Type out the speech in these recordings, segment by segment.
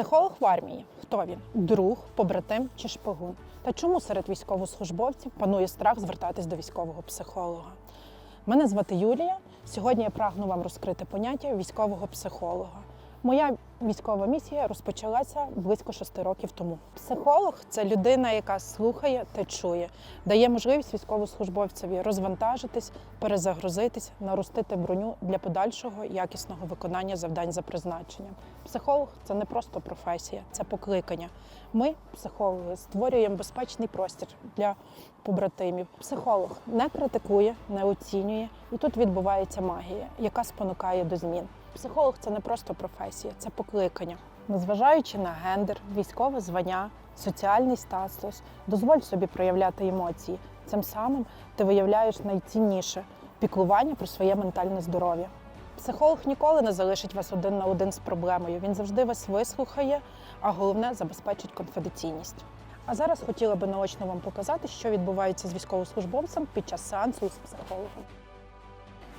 Психолог в армії. Хто він? Друг, побратим чи шпигун? Та чому серед військовослужбовців панує страх звертатись до військового психолога? Мене звати Юлія. Сьогодні я прагну вам розкрити поняття військового психолога. Моя військова місія розпочалася близько шести років тому. Психолог це людина, яка слухає та чує, дає можливість військовослужбовцеві розвантажитись, перезагрузитись, наростити броню для подальшого якісного виконання завдань за призначенням. Психолог це не просто професія, це покликання. Ми, психологи, створюємо безпечний простір для побратимів. Психолог не критикує, не оцінює, і тут відбувається магія, яка спонукає до змін. Психолог це не просто професія, це покликання. Незважаючи на гендер, військове звання, соціальний статус, дозволь собі проявляти емоції. Цим самим ти виявляєш найцінніше піклування про своє ментальне здоров'я. Психолог ніколи не залишить вас один на один з проблемою. Він завжди вас вислухає, а головне забезпечить конфіденційність. А зараз хотіла би наочно вам показати, що відбувається з військовослужбовцем під час сеансу з психологом.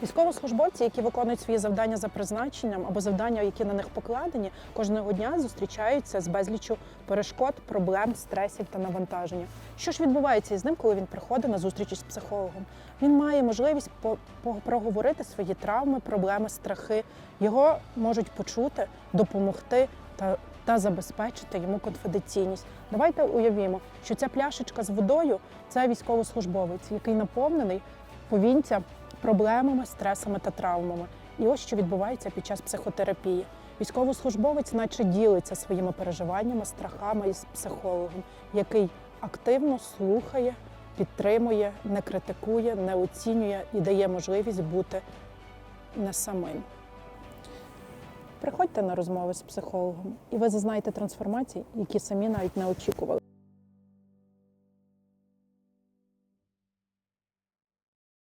Військовослужбовці, які виконують свої завдання за призначенням або завдання, які на них покладені, кожного дня зустрічаються з безліччю перешкод, проблем, стресів та навантаження. Що ж відбувається із ним, коли він приходить на зустріч із психологом? Він має можливість проговорити свої травми, проблеми, страхи. Його можуть почути, допомогти та, та забезпечити йому конфіденційність. Давайте уявімо, що ця пляшечка з водою це військовослужбовець, який наповнений повінця проблемами, стресами та травмами. І ось що відбувається під час психотерапії. Військовослужбовець, наче ділиться своїми переживаннями, страхами із психологом, який активно слухає, підтримує, не критикує, не оцінює і дає можливість бути не самим. Приходьте на розмови з психологом, і ви зазнаєте трансформації, які самі навіть не очікували.